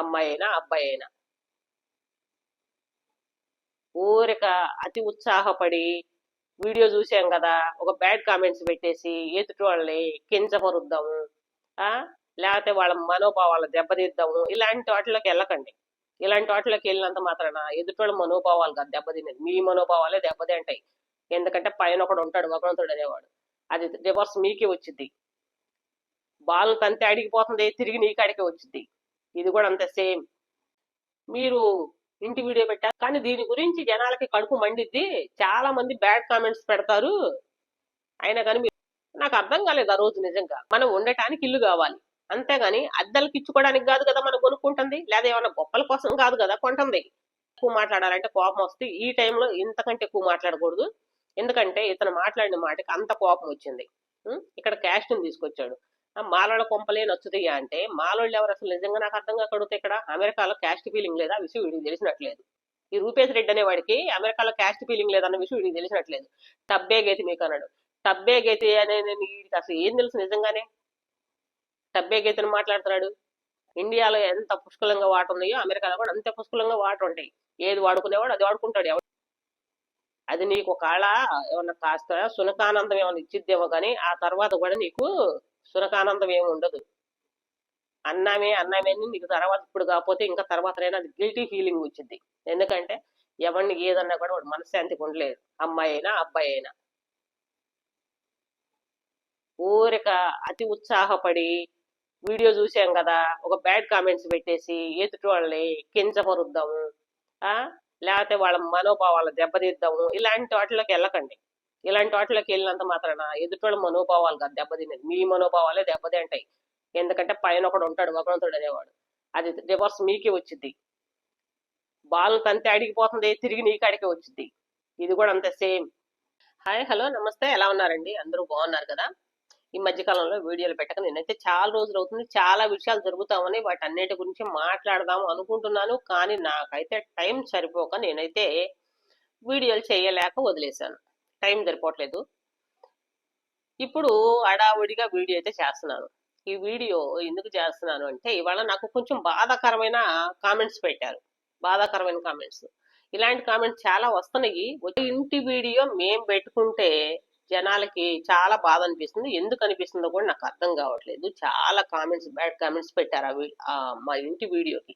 అమ్మాయి అయినా అబ్బాయి అయినా ఊరిక అతి ఉత్సాహపడి వీడియో చూసాం కదా ఒక బ్యాడ్ కామెంట్స్ పెట్టేసి ఎదుటి వాళ్ళని కించపరుద్దాము ఆ? లేకపోతే వాళ్ళ మనోభావాలు దెబ్బతీద్దాము ఇలాంటి వాటిలోకి వెళ్ళకండి. ఇలాంటి వాటిలోకి వెళ్ళినంత మాత్రాన ఎదుటి మనోభావాలు కాదు దెబ్బతినేది. మీ మనోభావాలే దెబ్బతింటాయి ఎందుకంటే పైన ఒకడు ఉంటాడు భగవంతుడు అనేవాడు. అది రివర్స్ మీకే వచ్చింది బాల్ తంతే అడిగిపోతుంది తిరిగి నీ కాడికే వచ్చింది ఇది కూడా అంత సేమ్. మీరు ఇంటి వీడియో పెట్టారు కానీ దీని గురించి జనాలకి కడుపు మండిద్ది. చాలా మంది బ్యాడ్ కామెంట్స్ పెడతారు. అయినా కానీ నాకు అర్థం కాలేదు ఆ రోజు నిజంగా. మనం ఉండటానికి ఇల్లు కావాలి. అంతేగాని అద్దెలకి ఇచ్చుకోవడానికి కాదు కదా మనం కొనుక్కుంటుంది. లేదా ఏమైనా గొప్పల కోసం కాదు కదా కొంటుంది. ఎక్కువ మాట్లాడాలంటే కోపం వస్తే ఈ టైంలో ఇంతకంటే ఎక్కువ మాట్లాడకూడదు. ఎందుకంటే ఇతను మాట్లాడిన మాటకి అంత కోపం వచ్చింది. ఇక్కడ క్యాష్ని తీసుకొచ్చాడు. మాలోళ్ళ కొంపలే నచ్చుతాయా అంటే మాలోళ్ళు ఎవరు అసలు నిజంగా నాకు అర్థం కాకడుగుతాయి ఇక్కడ అమెరికాలో క్యాస్ట్ ఫీలింగ్ లేదా ఆ విషయం వీడికి తెలిసినట్లేదు. ఈ రూపేష్ రెడ్డి అనేవాడికి అమెరికాలో క్యాస్ట్ ఫీలింగ్ లేదన్న విషయం వీడికి తెలిసినట్లేదు. టబ్బే గేతి మీకు అన్నాడు. టబ్బే గేతి అనే వీడికి అసలు ఏం తెలుసు నిజంగానే? టబ్బే గేతిని మాట్లాడుతున్నాడు. ఇండియాలో ఎంత పుష్కలంగా వాటర్ ఉన్నాయో అమెరికాలో కూడా అంతే పుష్కలంగా వాటర్ ఉంటాయి. ఏది వాడుకునేవాడు అది వాడుకుంటాడు ఎవడు. అది నీకు ఒకవేళ ఏమన్నా కాస్త సునకానందం ఏమైనా ఇచ్చిద్దేమో కానీ ఆ తర్వాత కూడా నీకు సునకానందం ఏమి ఉండదు అన్నామే అన్నామే అని నీకు తర్వాత ఇప్పుడు కాకపోతే ఇంకా తర్వాత అది గిల్టీ ఫీలింగ్ వచ్చింది ఎందుకంటే ఎవరిని ఏదన్నా కూడా వాడు మనశ్శాంతికి ఉండలేదు. అమ్మాయి అయినా అబ్బాయి అయినా ఊరిక అతి ఉత్సాహపడి వీడియో చూసాం కదా ఒక బ్యాడ్ కామెంట్స్ పెట్టేసి ఎదుటి వాళ్ళని కించపరుద్దాము ఆ? లేకపోతే వాళ్ళ మనోభావాలు దెబ్బతీద్దాము ఇలాంటి వాటిలోకి వెళ్ళకండి. ఇలాంటి వాటిలోకి వెళ్ళినంత మాత్రాన ఎదుటి మనోభావాలు కాదు. దెబ్బతినేది. మీ మనోభావాలే దెబ్బతింటాయి. ఎందుకంటే పైన ఒకడు ఉంటాడు భగవంతుడు అనేవాడు. అది రివర్స్ మీకే వచ్చింది బాల్ తంతే అడిగిపోతుంది తిరిగి నీ కాడికే వచ్చింది ఇది కూడా అంతే సేమ్. హాయ్ హలో నమస్తే. ఎలా ఉన్నారండి? అందరూ బాగున్నారు కదా? ఈ మధ్యకాలంలో వీడియోలు పెట్టక నేనైతే చాలా రోజులు అవుతుంది. చాలా విషయాలు జరుగుతామని వాటి అన్నిటి గురించి మాట్లాడదాము అనుకుంటున్నాను. కానీ నాకైతే టైం సరిపోక నేనైతే వీడియోలు చేయలేక వదిలేశాను. టైం సరిపోవట్లేదు. ఇప్పుడు అడావుడిగా వీడియో అయితే చేస్తున్నాను. ఈ వీడియో ఎందుకు చేస్తున్నాను అంటే ఇవాళ నాకు కొంచెం బాధాకరమైన కామెంట్స్ పెట్టారు. బాధాకరమైన కామెంట్స్. ఇలాంటి కామెంట్స్ చాలా వస్తున్నాయి. ఇంటి వీడియో మేం పెట్టుకుంటే జనాలకి చాలా బాధ అనిపిస్తుంది. ఎందుకు అనిపిస్తుందో కూడా నాకు అర్థం కావట్లేదు. చాలా కామెంట్స్ బ్యాడ్ కామెంట్స్ పెట్టారు ఆ మా ఇంటి వీడియోకి.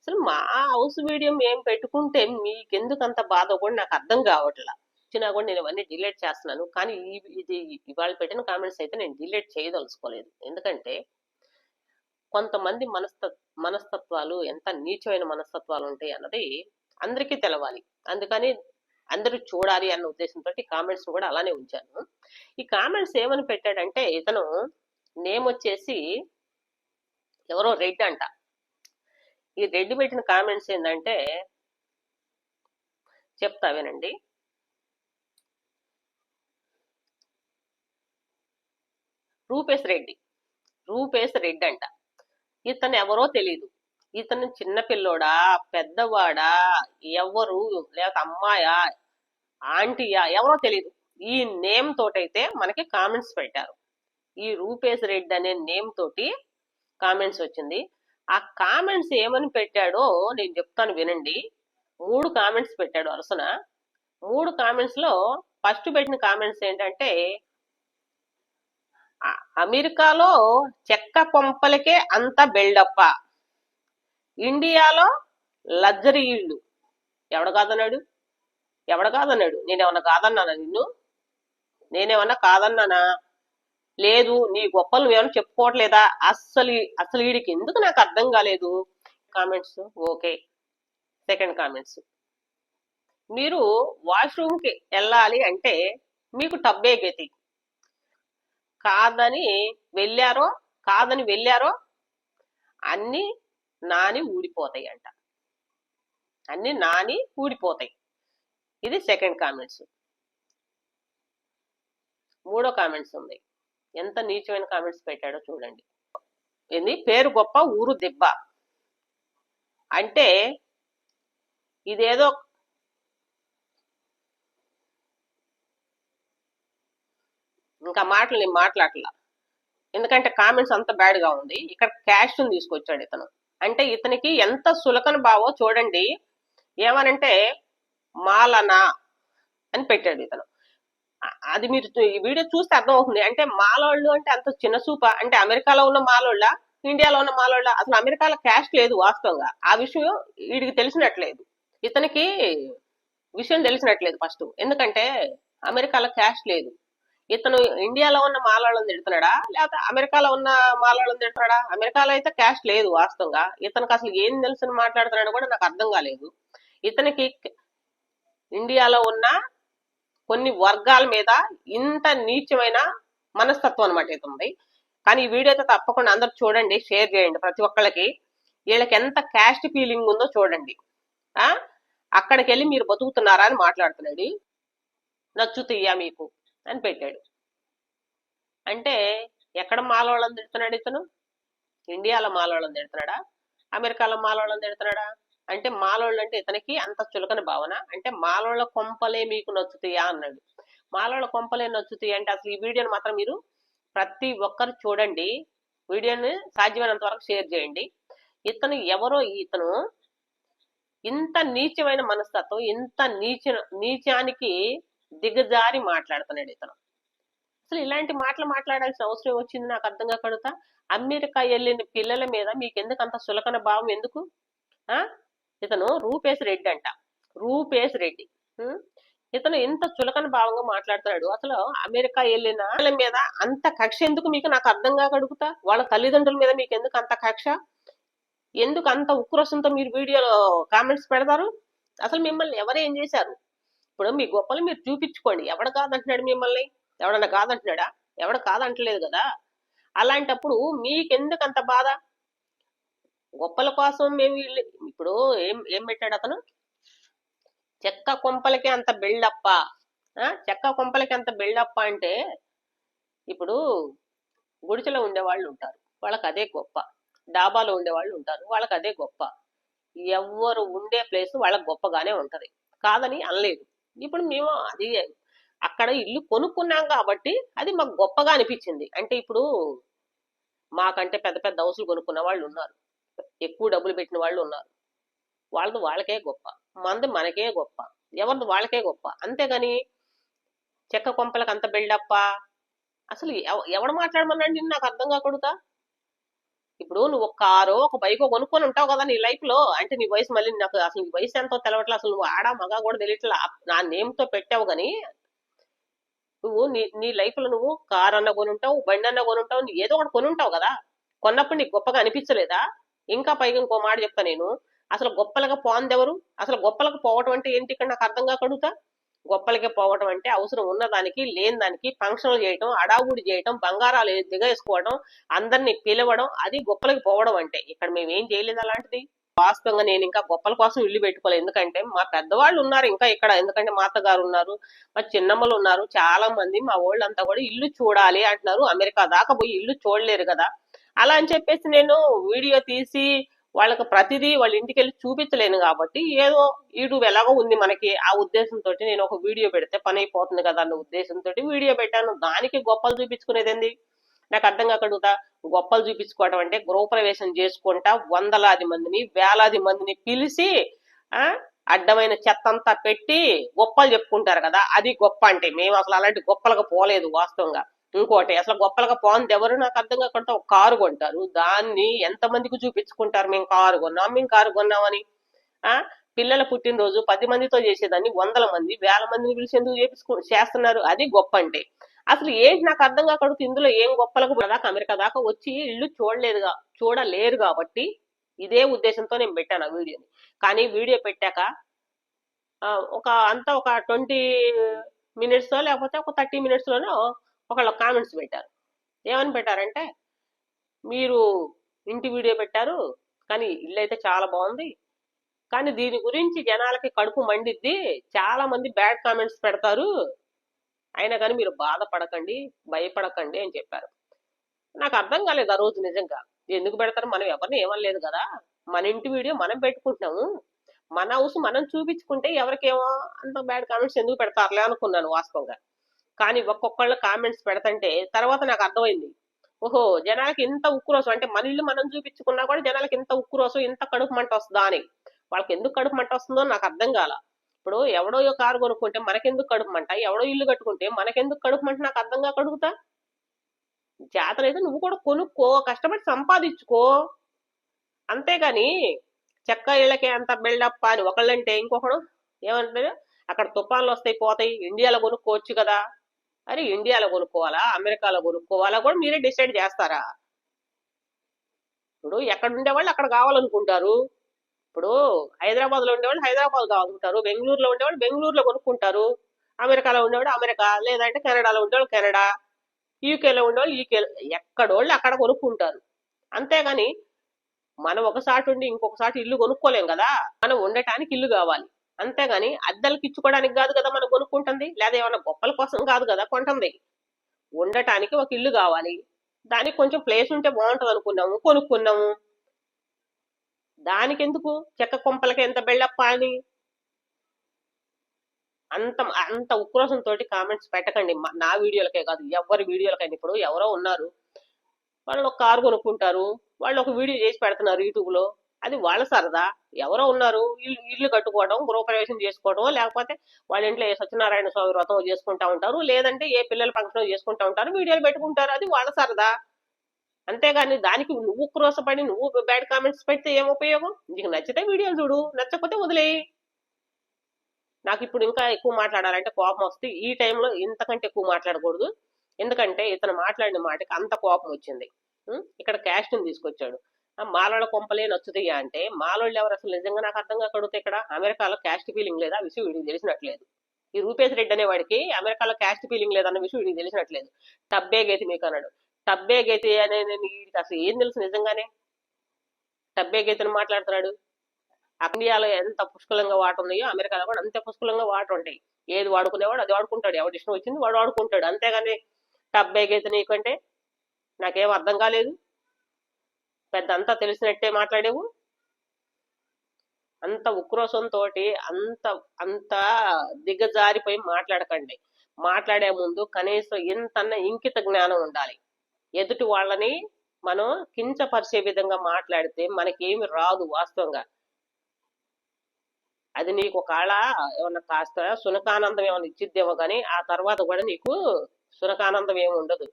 అసలు మా హౌస్ వీడియో మేము పెట్టుకుంటే మీకెందుకు అంత బాధ కూడా నాకు అర్థం కావట్లేదు వచ్చినా కూడా నేను ఇవన్నీ డిలీట్ చేస్తున్నాను. కానీ ఇది ఇవాళ పెట్టిన కామెంట్స్ అయితే నేను డిలీట్ చేయదలుచుకోలేదు. ఎందుకంటే కొంతమంది మనస్త మనస్తత్వాలు ఎంత నీచమైన మనస్తత్వాలు ఉంటాయి అన్నది అందరికీ తెలవాలి. అందుకని అందరూ చూడాలి అన్న ఉద్దేశంతో కామెంట్స్ కూడా అలానే ఉంచాను. ఈ కామెంట్స్ ఏమని పెట్టాడంటే ఇతను నేమ్ వచ్చేసి ఎవరో రెడ్ అంట. ఈ రెడ్ పెట్టిన కామెంట్స్ ఏంటంటే చెప్తావేనండి రూపేష్ రెడ్డి. రూపేష్ రెడ్డి అంట. ఇతను ఎవరో తెలియదు ఇతను చిన్న పిల్లోడా పెద్దవాడా ఎవరు లేకపోతే అమ్మాయా ఆంటీయా ఎవరో తెలియదు ఈ నేమ్ తోటైతే మనకి కామెంట్స్ పెట్టారు. ఈ రూపేష్ రెడ్డి అనే నేమ్ తోటి కామెంట్స్ వచ్చింది. ఆ కామెంట్స్ ఏమని పెట్టాడో నేను చెప్తాను వినండి. మూడు కామెంట్స్ పెట్టాడు అరసన. మూడు కామెంట్స్లో ఫస్ట్ పెట్టిన కామెంట్స్ ఏంటంటే అమెరికాలో చెక్క కొంపలకే అంత బిల్డప్ప ఇండియాలో లగ్జరీ ఇళ్ళు ఎవడు కాదన్నాడు? ఎవడు కాదన్నాడు? నేనేమన్నా కాదన్నానా నిన్ను? నేనేమన్నా కాదన్నానా? లేదు నీ గొప్పలు నువ్వేమన్నా చెప్పుకోవట్లేదా? అస్సలు అసలు వీడికి ఎందుకు నాకు అర్థం కాలేదు? కామెంట్స్. ఓకే. Second comments. మీరు వాష్రూమ్కి వెళ్ళాలి అంటే మీకు టబ్బే గతి కాదని వెళ్ళారో కాదని వెళ్ళారో అన్ని నాని ఊడిపోతాయి అంట అన్ని నాని ఊడిపోతాయి. ఇది సెకండ్ కామెంట్స్ మూడో కామెంట్స్ ఉంది. ఎంత నీచమైన కామెంట్స్ పెట్టాడో చూడండి. ఇది పేరు గొప్ప ఊరు దిబ్బ. అంటే ఇదేదో ఇంకా మాటలు నేను మాట్లాడలా. ఎందుకంటే కామెంట్స్ అంత బ్యాడ్గా ఉంది. ఇక్కడ క్యాష్ తీసుకొచ్చాడు ఇతను. అంటే ఇతనికి ఎంత సులకన బావో చూడండి. ఏమనంటే మాలనా అని పెట్టాడు ఇతను. అది మీరు ఈ వీడియో చూస్తే అర్థం అవుతుంది అంటే మాలోళ్ళు అంటే అంత చిన్న చూప అంటే అమెరికాలో ఉన్న మాలోళ్ళ? ఇండియాలో ఉన్న మాలోళ్ళ? అసలు అమెరికాలో క్యాష్ లేదు వాస్తవంగా. ఆ విషయం వీడికి తెలిసినట్లేదు. ఇతనికి విషయం తెలిసినట్లేదు ఫస్ట్. ఎందుకంటే అమెరికాలో క్యాష్ లేదు. ఇతను ఇండియాలో ఉన్న మాలాళ్ళని తిడుతున్నాడా? లేకపోతే అమెరికాలో ఉన్న మాలాళ్ళని తిడుతున్నాడా? అమెరికాలో అయితే క్యాష్ లేదు వాస్తవంగా. ఇతనికి అసలు ఏం తెలుసని మాట్లాడుతున్నాడు కూడా నాకు అర్థం కాలేదు. ఇతనికి ఇండియాలో ఉన్న కొన్ని వర్గాల మీద ఇంత నీచమైన మనస్తత్వం అనమాట ఇతుంది కానీ ఈ వీడియో అయితే తప్పకుండా అందరు చూడండి షేర్ చేయండి ప్రతి ఒక్కళ్ళకి. వీళ్ళకి ఎంత క్యాస్ట్ ఫీలింగ్ ఉందో చూడండి. అక్కడికి వెళ్ళి మీరు బతుకుతున్నారా అని మాట్లాడుతున్నాడు. నచ్చుతయ్యా మీకు? అని పెట్టాడు. అంటే ఎక్కడ మాలవాళ్ళని తిడుతున్నాడు ఇతను? ఇండియాలో మాలవాళ్ళని తిడుతున్నాడా? అమెరికాలో మాలవాళ్ళని తిడుతున్నాడా? అంటే మాలోళ్ళు అంటే ఇతనికి అంత చులకన భావన. అంటే మాలోళ్ళ కొంపలే మీకు నచ్చుతాయా అన్నాడు. మాలోళ్ళ కొంపలే నచ్చుతాయి అంటే అసలు ఈ వీడియోని మాత్రం మీరు ప్రతి ఒక్కరు చూడండి. వీడియోని సాధ్యమైనంత వరకు షేర్ చేయండి. ఇతను ఎవరో ఇతను ఇంత నీచమైన మనస్తత్వం ఇంత నీచ నీచానికి దిగజారి మాట్లాడుతున్నాడు ఇతను. అసలు ఇలాంటి మాటలు మాట్లాడాల్సిన అవసరం వచ్చింది నాకు అర్థం కాకడుతా అమెరికా వెళ్ళిన పిల్లల మీద మీకు ఎందుకు అంత సులకన భావం ఎందుకు? ఆ? ఇతను రూపేష్ రెడ్డి అంట. రూపేశ్ రెడ్డి. ఇతను ఎంత చులకన భావంగా మాట్లాడుతున్నాడు? అసలు అమెరికా వెళ్ళిన వాళ్ళ మీద అంత కక్ష ఎందుకు మీకు నాకు అర్థం కాక అడుగుతా? వాళ్ళ తల్లిదండ్రుల మీద మీకు ఎందుకు అంత కక్ష? ఎందుకు అంత ఉక్రోషంతో మీరు వీడియోలో కామెంట్స్ పెడతారు? అసలు మిమ్మల్ని ఎవరు ఏం చేశారు? ఇప్పుడు మీ గొప్పలు మీరు చూపించుకోండి. ఎవడ కాదంటున్నాడు మిమ్మల్ని? ఎవడన్నా కాదంటున్నాడా? ఎవడ కాదంటలేదు కదా? అలాంటప్పుడు మీకెందుకు అంత బాధ? గొప్పల కోసం మేము ఇప్పుడు ఏం ఏం పెట్టాడు అతను? చెక్క కొంపలకి అంత బిల్డప్ప. చెక్క కొంపలకి అంత బిల్డప్ప అంటే ఇప్పుడు గుడిచెలో ఉండేవాళ్ళు ఉంటారు. వాళ్ళకి అదే గొప్ప. డాబాలో ఉండేవాళ్ళు ఉంటారు. వాళ్ళకి అదే గొప్ప. ఎవరు ఉండే ప్లేస్ వాళ్ళకి గొప్పగానే ఉంటది. కాదని అనలేదు. ఇప్పుడు మేము అది అక్కడ ఇల్లు కొనుక్కున్నాం కాబట్టి అది మాకు గొప్పగా అనిపించింది. అంటే ఇప్పుడు మాకంటే పెద్ద పెద్ద హౌసులు కొనుక్కున్న వాళ్ళు ఉన్నారు. ఎక్కువ డబ్బులు పెట్టిన వాళ్ళు ఉన్నారు. వాళ్ళది వాళ్ళకే గొప్ప. మనది మనకే గొప్ప. ఎవరిది వాళ్ళకే గొప్ప. అంతేగాని చెక్క కొంపలకు అంత బిల్డప్ప? అసలు ఎవ- ఎవడు మాట్లాడమన్నాడు నిన్ను? నాకు అర్థం కాకూడదా? ఇప్పుడు నువ్వు ఒక కారో ఒక బైకో కొనుక్కొని ఉంటావు కదా నీ లైఫ్లో. అంటే నీ వయసు మళ్ళీ నాకు అసలు నీ వయసు ఎంతో తెలవట్లే. అసలు నువ్వు ఆడా మగా కూడా తెలియట్లా. నా నేమ్తో పెట్టావు కానీ నువ్వు నీ నీ లైఫ్లో నువ్వు కార్ అన్న కొనుంటావు బండి అన్న కొనుంటావు నీ ఏదో ఒకటి కొనుంటావు కదా. కొన్నప్పుడు నీకు గొప్పగా అనిపించలేదా? ఇంకా పైగా ఇంకో మాట చెప్తా నేను. అసలు గొప్పలుగా పోందెవరు? అసలు గొప్పలకు పోవటం అంటే ఏంటి? ఇక్కడ నాకు అర్థం కాకడుగుతా గొప్పలకి పోవటం అంటే అవసరం ఉన్న దానికి లేని దానికి ఫంక్షన్లు చేయటం అడావుడి చేయటం బంగారాలు దిగేసుకోవడం అందరినీ పిలవడం అది గొప్పలకి పోవడం అంటే. ఇక్కడ మేము ఏం చేయలేదు అలాంటిది. వాస్తవంగా నేను ఇంకా గొప్పల కోసం ఇల్లు పెట్టుకోలేదు. ఎందుకంటే మా పెద్దవాళ్ళు ఉన్నారు ఇంకా ఇక్కడ. ఎందుకంటే మా అత్తగారు ఉన్నారు మా చిన్నమ్మలు ఉన్నారు చాలా మంది మా వాళ్ళంతా కూడా ఇల్లు చూడాలి అంటున్నారు. అమెరికా దాకా పోయి ఇల్లు చూడలేరు కదా. అలా అని చెప్పేసి నేను వీడియో తీసి వాళ్ళకి ప్రతిదీ వాళ్ళ ఇంటికి వెళ్ళి చూపించలేను కాబట్టి ఏదో యూట్యూబ్ ఎలాగో ఉంది మనకి ఆ ఉద్దేశంతో నేను ఒక వీడియో పెడితే పని అయిపోతుంది కదా అన్న ఉద్దేశంతో వీడియో పెట్టాను. దానికి గొప్పలు చూపించుకునేది ఏంది? నాకు అర్థం కాకుండా గొప్పలు చూపించుకోవడం అంటే గృహప్రవేశం చేసుకుంటా వందలాది మందిని వేలాది మందిని పిలిచి ఆ అడ్డమైన చెత్త అంతా పెట్టి గొప్పలు చెప్పుకుంటారు కదా. అది గొప్ప అంటే మేము అసలు అలాంటి గొప్పలకు పోలేదు వాస్తవంగా. ఇంకోటి అసలు గొప్పలుగా పోంది ఎవరు? నాకు అర్థం కాకుండా ఒక కారు కొంటారు. దాన్ని ఎంత మందికి చూపించుకుంటారు? మేము కారు కొన్నాం. మేము కారు కొన్నామని ఆ? పిల్లల పుట్టినరోజు పది మందితో చేసేదాన్ని వందల మంది వేల మందిని పిలిచి ఎందుకు చేపించుకు చేస్తున్నారు? అది గొప్ప అంటే అసలు ఏంటి నాకు అర్థం కాకూడదు. ఇందులో ఏం గొప్పలకు దాకా అమెరికా దాకా వచ్చి ఇల్లు చూడలేదుగా చూడలేరు కాబట్టి ఇదే ఉద్దేశంతో నేను పెట్టాను ఆ వీడియోని. కానీ వీడియో పెట్టాక ఒక అంతా ఒక ట్వంటీ మినిట్స్ లేకపోతే ఒక థర్టీ మినిట్స్లోనో ఒకళ్ళు కామెంట్స్ పెట్టారు. ఏమని పెట్టారంటే మీరు ఇంటి వీడియో పెట్టారు కానీ ఇల్లు అయితే చాలా బాగుంది కానీ దీని గురించి జనాలకి కడుపు మండిద్ది చాలా మంది బ్యాడ్ కామెంట్స్ పెడతారు అయినా కానీ మీరు బాధపడకండి భయపడకండి అని చెప్పారు. నాకు అర్థం కాలేదు ఆ రోజు నిజంగా. ఎందుకు పెడతారు? మనం ఎవరిని ఏమనలేదు కదా. మన ఇంటి వీడియో మనం పెట్టుకుంటున్నాము. మన హౌస్ మనం చూపించుకుంటే ఎవరికేమో అంత బ్యాడ్ కామెంట్స్ ఎందుకు పెడతారులే అనుకున్నాను వాస్తవంగా. కానీ ఒక్కొక్కళ్ళ కామెంట్స్ పెడతంటే తర్వాత నాకు అర్థమైంది. ఓహో జనాలకి ఇంత ఉక్కురోసం అంటే మన ఇల్లు మనం చూపించుకున్నా కూడా జనాలకి ఇంత ఉక్కురోసం ఇంత కడుపు మంట వస్తుందా అని. వాళ్ళకి ఎందుకు కడుపు మంట వస్తుందో నాకు అర్థం కాల. ఇప్పుడు ఎవడో కారు కొనుక్కుంటే మనకెందుకు కడుపు మంట? ఎవడో ఇల్లు కట్టుకుంటే మనకెందుకు కడుపు మంట? నాకు అర్థంగా కడుగుతా జాతర అయితే నువ్వు కూడా కొనుక్కో కష్టపడి సంపాదించుకో. అంతేగాని చెక్క ఇళ్ళకి అంత బిల్డప్ అని ఒకళ్ళంటే ఇంకొకడు ఏమంటారు? అక్కడ తుఫాన్లు వస్తాయి పోతాయి ఇండియాలో కొనుక్కోవచ్చు కదా. అరే ఇండియాలో కొనుక్కోవాలా? అమెరికాలో కొనుక్కోవాలా? కూడా మీరే డిసైడ్ చేస్తారా? ఇప్పుడు ఎక్కడ ఉండేవాళ్ళు అక్కడ కావాలనుకుంటారు. ఇప్పుడు హైదరాబాద్లో ఉండేవాళ్ళు హైదరాబాద్ కావాలనుకుంటారు. బెంగళూరులో ఉండేవాళ్ళు బెంగళూరులో కొనుక్కుంటారు. అమెరికాలో ఉండేవాడు అమెరికా లేదంటే కెనడాలో ఉండేవాళ్ళు కెనడా యూకేలో ఉండేవాళ్ళు యూకే ఎక్కడోళ్ళు అక్కడ కొనుక్కుంటారు. అంతేగాని మనం ఒకసారి ఉండి ఇంకొకసారి ఇల్లు కొనుక్కోలేం కదా? మనం ఉండటానికి ఇల్లు కావాలి. అంతేగాని అద్దెలకి ఇచ్చుకోవడానికి కాదు కదా మనం కొనుక్కుంటుంది? లేదా ఏమైనా గొప్పల కోసం కాదు కదా కొంటుంది. ఉండటానికి ఒక ఇల్లు కావాలి. దానికి కొంచెం ప్లేస్ ఉంటే బాగుంటుంది అనుకున్నాము కొనుక్కున్నాము. దానికి ఎందుకు చెక్క కొంపలకి ఎంత బెళ్ళప్ప అని? అంత అంత ఉక్రోషంతో కామెంట్స్ పెట్టకండి. మా- నా వీడియోలకే కాదు ఎవరి వీడియోలకైనా ఇప్పుడు ఎవరో ఉన్నారు. వాళ్ళు ఒక కారు కొనుక్కుంటారు. వాళ్ళు ఒక వీడియో చేసి పెడుతున్నారు యూట్యూబ్లో అది వాళ్ళ సరదా. ఎవరో ఉన్నారు ఇల్లు ఇల్లు కట్టుకోవడం గృహప్రవేశం చేసుకోవడం లేకపోతే వాళ్ళ ఇంట్లో ఏ సత్యనారాయణ స్వామి వ్రతం చేసుకుంటా ఉంటారు లేదంటే ఏ పిల్లల ఫంక్షన్ చేసుకుంటా ఉంటారు వీడియోలు పెట్టుకుంటారు అది వాళ్ళ సరదా. అంతేగాని దానికి నువ్వు క్రోసపడి నువ్వు బ్యాడ్ కామెంట్స్ పెడితే ఏం ఉపయోగం? నీకు నచ్చితే వీడియోలు చూడు నచ్చకపోతే వదిలేయి. నాకు ఇప్పుడు ఇంకా ఎక్కువ మాట్లాడాలంటే కోపం వస్తే ఈ టైంలో ఇంతకంటే ఎక్కువ మాట్లాడకూడదు. ఎందుకంటే ఇతను మాట్లాడిన మాటకి అంత కోపం వచ్చింది. ఇక్కడ క్యాస్ట్ తీసుకొచ్చాడు. మాలోళ్ళ కొంపలే నచ్చుతాయా అంటే మాలోళ్ళు ఎవరు అసలు నిజంగా నాకు అర్థం కాకడుగుతా ఇక్కడ? అమెరికాలో క్యాస్ట్ ఫీలింగ్ లేదా ఆ విషయం వీడికి తెలిసినట్లేదు. ఈ రూపేష్ రెడ్డి అనే వాడికి అమెరికాలో క్యాస్ట్ ఫీలింగ్ లేదన్న విషయం వీడికి తెలిసినట్లేదు. టబ్బే గేతి మీకు అన్నాడు. టబ్బే గేతి అనే వీడికి అసలు ఏం తెలుసు నిజంగానే? టబ్బే గేతిని మాట్లాడుతున్నాడు. ఇండియాలో ఎంత పుష్కలంగా వాటర్ ఉన్నాయో అమెరికాలో కూడా అంతే పుష్కలంగా వాటర్ ఉంటాయి. ఏది వాడుకునేవాడు అది వాడుకుంటాడు. ఎవరి ఇష్టం వచ్చింది వాడు వాడుకుంటాడు. అంతేగాని టబ్బే గీత నీకంటే నాకేం అర్థం కాలేదు. పెద్ద అంతా తెలిసినట్టే మాట్లాడేవు? అంత ఉక్రోషంతో అంత అంత దిగజారిపోయి మాట్లాడకండి. మాట్లాడే ముందు కనీసం ఇంతన్న ఇంకిత జ్ఞానం ఉండాలి. ఎదుటి వాళ్ళని మనం కించపరిచే విధంగా మాట్లాడితే మనకేమి రాదు వాస్తవంగా. అది నీకు ఒకవేళ ఏమన్నా కాస్త సునకానందం ఏమైనా ఇచ్చిద్దేమో కానీ ఆ తర్వాత కూడా నీకు సునకానందం ఏమి ఉండదు.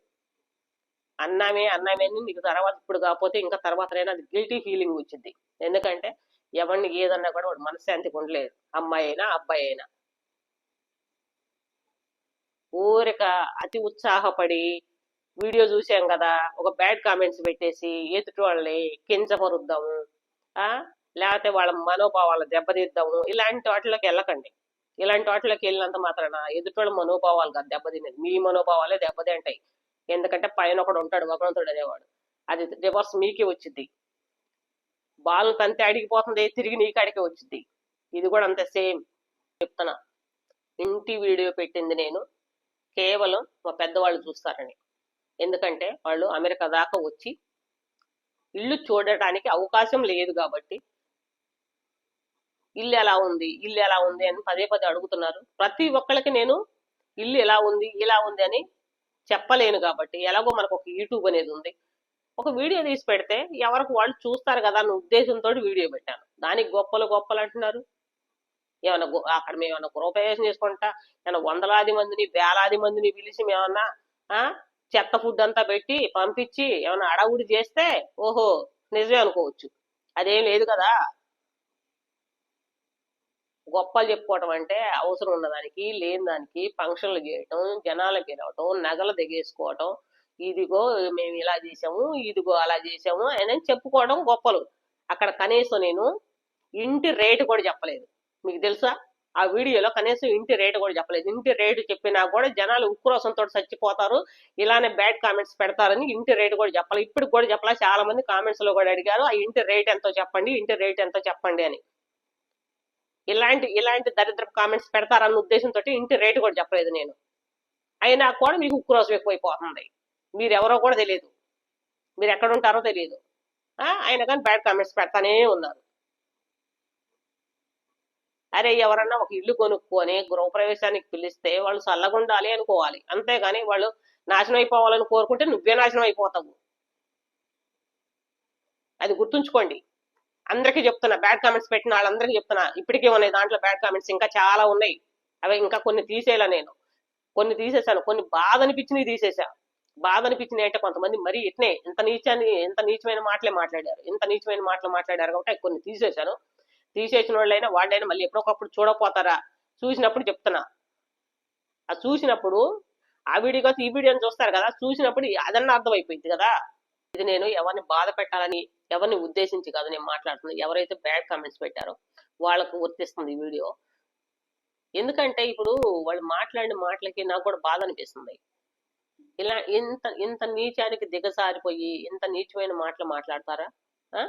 అన్నమే అన్నమే అని నీకు తర్వాత ఇప్పుడు కాకపోతే ఇంకా తర్వాత అది గిల్టీ ఫీలింగ్ వచ్చింది ఎందుకంటే ఎవరిని ఏదన్నా కూడా వాడు మనశ్శాంతికి ఉండలేదు. అమ్మాయి అయినా అబ్బాయి అయినా. ఊరిక అతి ఉత్సాహపడి వీడియో చూసాం కదా ఒక బ్యాడ్ కామెంట్స్ పెట్టేసి ఎదుటి వాళ్ళని కించపరుద్దాము ఆ? లేకపోతే వాళ్ళ మనోభావాలు దెబ్బతీద్దాము ఇలాంటి వాటిలోకి వెళ్ళకండి. ఇలాంటి వాటిలోకి వెళ్ళినంత మాత్రాన ఎదుటి మనోభావాలు కాదు దెబ్బతినేది. మీ మనోభావాలే దెబ్బతింటాయి. ఎందుకంటే పైన ఒకడు ఉంటాడు భగవంతుడు అనేవాడు. అది రివర్స్ మీకే వచ్చింది బాల్ తంతే అడిగిపోతుంది తిరిగి నీకు అడిగి వచ్చింది ఇది కూడా అంతే సేమ్ చెప్తున్నా. ఇంటి వీడియో పెట్టింది నేను. కేవలం మా పెద్దవాళ్ళు చూస్తారని. ఎందుకంటే వాళ్ళు అమెరికా దాకా వచ్చి ఇల్లు చూడటానికి అవకాశం లేదు కాబట్టి ఇల్లు ఎలా ఉంది ఇల్లు ఎలా ఉంది అని పదే పదే అడుగుతున్నారు. ప్రతి ఒక్కళ్ళకి నేను ఇల్లు ఎలా ఉంది ఇలా ఉంది అని చెప్పలేను కాబట్టి ఎలాగో మనకు ఒక యూట్యూబ్ అనేది ఉంది. ఒక వీడియో తీసి పెడితే ఎవరికి వాళ్ళు చూస్తారు కదా అన్న ఉద్దేశంతో వీడియో పెట్టాను. దానికి గొప్పలు గొప్పలు అంటున్నారు. ఏమన్నా అక్కడ మేము ఏమన్నా గృహప్రవేశం చేసుకుంటా ఏమన్నా వందలాది మందిని వేలాది మందిని పిలిచి మేమన్నా ఆ చెత్త ఫుడ్ అంతా పెట్టి పంపించి ఏమన్నా అడవుడి చేస్తే ఓహో నిజమే అనుకోవచ్చు. అదేం లేదు కదా. గొప్పలు చెప్పుకోవటం అంటే అవసరం ఉన్నదానికి లేని దానికి ఫంక్షన్లు చేయటం జనాలకి గెలవటం నగలు దిగేసుకోవటం ఇదిగో మేము ఇలా చేసాము ఇదిగో అలా చేసాము అని చెప్పుకోవడం గొప్పలు. అక్కడ కనీసం నేను ఇంటి రేటు కూడా చెప్పలేదు. మీకు తెలుసా? ఆ వీడియోలో కనీసం ఇంటి రేటు కూడా చెప్పలేదు. ఇంటి రేటు చెప్పినా కూడా జనాలు ఉక్రోసంతో చచ్చిపోతారు. ఇలానే బ్యాడ్ కామెంట్స్ పెడతారని ఇంటి రేటు కూడా చెప్పాలి. ఇప్పుడు కూడా చెప్పాలి. చాలా మంది కామెంట్స్లో కూడా అడిగారు ఆ ఇంటి రేట్ ఎంతో చెప్పండి ఇంటి రేట్ ఎంతో చెప్పండి అని. ఇలాంటి ఇలాంటి దరిద్ర కామెంట్స్ పెడతారన్న ఉద్దేశంతో ఇంటి రేటు కూడా చెప్పలేదు నేను. అయినా కూడా మీకు ఉక్రోషం ఎక్కువైపోతుంది. మీరు ఎవరో కూడా తెలియదు మీరు ఎక్కడ ఉంటారో తెలియదు అయినా కానీ బ్యాడ్ కామెంట్స్ పెడతానే ఉన్నారు. అరే ఎవరన్నా ఒక ఇల్లు కొనుక్కొని గృహప్రవేశానికి పిలిస్తే వాళ్ళు చల్లగుండాలి అనుకోవాలి. అంతేగాని వాళ్ళు నాశనం అయిపోవాలని కోరుకుంటే నువ్వే నాశనం అయిపోతావు. అది గుర్తుంచుకోండి. అందరికీ చెప్తున్నా బ్యాడ్ కామెంట్స్ పెట్టిన వాళ్ళందరికీ చెప్తున్నా. ఇప్పటికే ఉన్నాయి దాంట్లో బ్యాడ్ కామెంట్స్ ఇంకా చాలా ఉన్నాయి. అవి ఇంకా కొన్ని తీసేయాల నేను. కొన్ని తీసేశాను. కొన్ని బాధ అనిపించినవి తీసేసా బాధ అనిపించినవి అంటే కొంతమంది మరీ ఇట్నే ఇంత నీచాన్ని ఎంత నీచమైన మాటలే మాట్లాడారు. ఇంత నీచమైన మాటలు మాట్లాడారు కాబట్టి కొన్ని తీసేశాను. తీసేసిన వాళ్ళైనా వాళ్ళైనా మళ్ళీ ఎప్పుడొకప్పుడు చూడకపోతారా? చూసినప్పుడు చెప్తున్నా. ఆ చూసినప్పుడు ఆ వీడియో కాదు ఈ వీడియోని చూస్తారు కదా. చూసినప్పుడు అదన్నా అర్థమైపోయింది కదా. ఇది నేను ఎవరిని బాధ పెట్టాలని ఎవరిని ఉద్దేశించి కాదు నేను మాట్లాడుతుంది. ఎవరైతే బ్యాడ్ కామెంట్స్ పెట్టారో వాళ్ళకు వర్తిస్తుంది ఈ వీడియో. ఎందుకంటే ఇప్పుడు వాళ్ళు మాట్లాడిన మాటలకి నాకు కూడా బాధ అనిపిస్తుంది. ఇలా ఇంత ఇంత నీచానికి దిగసారిపోయి ఇంత నీచమైన మాటలు మాట్లాడతారా? ఆ?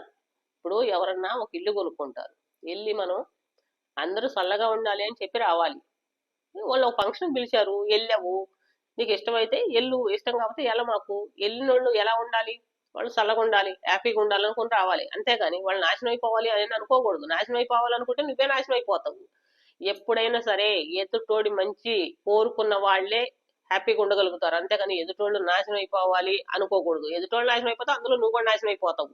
ఇప్పుడు ఎవరన్నా ఒక ఇల్లు కొనుక్కుంటారు. వెళ్ళి మనం అందరూ చల్లగా ఉండాలి అని చెప్పి రావాలి. వాళ్ళు ఒక ఫంక్షన్ పిలిచారు వెళ్ళావు. నీకు ఇష్టమైతే ఎల్లు ఇష్టం కాకపోతే ఎలా మాకు? వెళ్ళినోళ్ళు ఎలా ఉండాలి? వాళ్ళు చల్లగా ఉండాలి హ్యాపీగా ఉండాలి అనుకుని రావాలి. అంతేగాని వాళ్ళు నాశనం అయిపోవాలి అని అనుకోకూడదు. నాశనం అయిపోవాలనుకుంటే నువ్వే నాశనం అయిపోతావు. ఎప్పుడైనా సరే ఎదుటోడి మంచి కోరుకున్న వాళ్ళే హ్యాపీగా ఉండగలుగుతారు. అంతేగాని ఎదుటోళ్ళు నాశనం అయిపోవాలి అనుకోకూడదు. ఎదుటోళ్ళు నాశనం అయిపోతే అందులో నువ్వు కూడా నాశనం అయిపోతావు.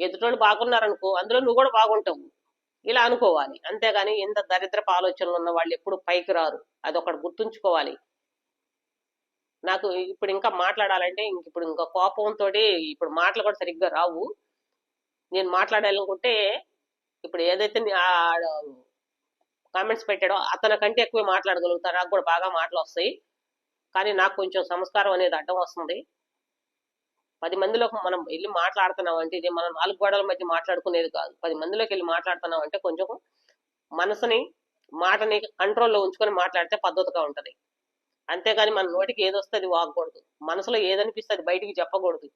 ఎదుటోళ్ళు బాగున్నారనుకో అందులో నువ్వు కూడా బాగుంటావు. ఇలా అనుకోవాలి. అంతేగాని ఇంత దరిద్రపు ఆలోచనలు ఉన్న వాళ్ళు ఎప్పుడు పైకి రారు. అదొకటి గుర్తుంచుకోవాలి. నాకు ఇప్పుడు ఇంకా మాట్లాడాలంటే ఇంక ఇప్పుడు ఇంకా కోపంతో ఇప్పుడు మాటలు కూడా సరిగ్గా రావు. నేను మాట్లాడాలనుకుంటే ఇప్పుడు ఏదైతే కామెంట్స్ పెట్టాడో అతని కంటే ఎక్కువ మాట్లాడగలుగుతారు నాకు కూడా బాగా మాటలు వస్తాయి. కానీ నాకు కొంచెం సంస్కారం అనేది అడ్డం వస్తుంది. పది మందిలో మనం వెళ్ళి మాట్లాడుతున్నాం అంటే ఇది మనం నాలుగు గోడల మధ్య మాట్లాడుకునేది కాదు. పది మందిలోకి వెళ్ళి మాట్లాడుతున్నాం అంటే కొంచెం మనసుని మాటని కంట్రోల్లో ఉంచుకొని మాట్లాడితే పద్ధతిగా ఉంటది. అంతేగాని మన నోటికి ఏదొస్తే అది వాగకూడదు. మనసులో ఏదనిపిస్తే అది బయటికి చెప్పకూడదు.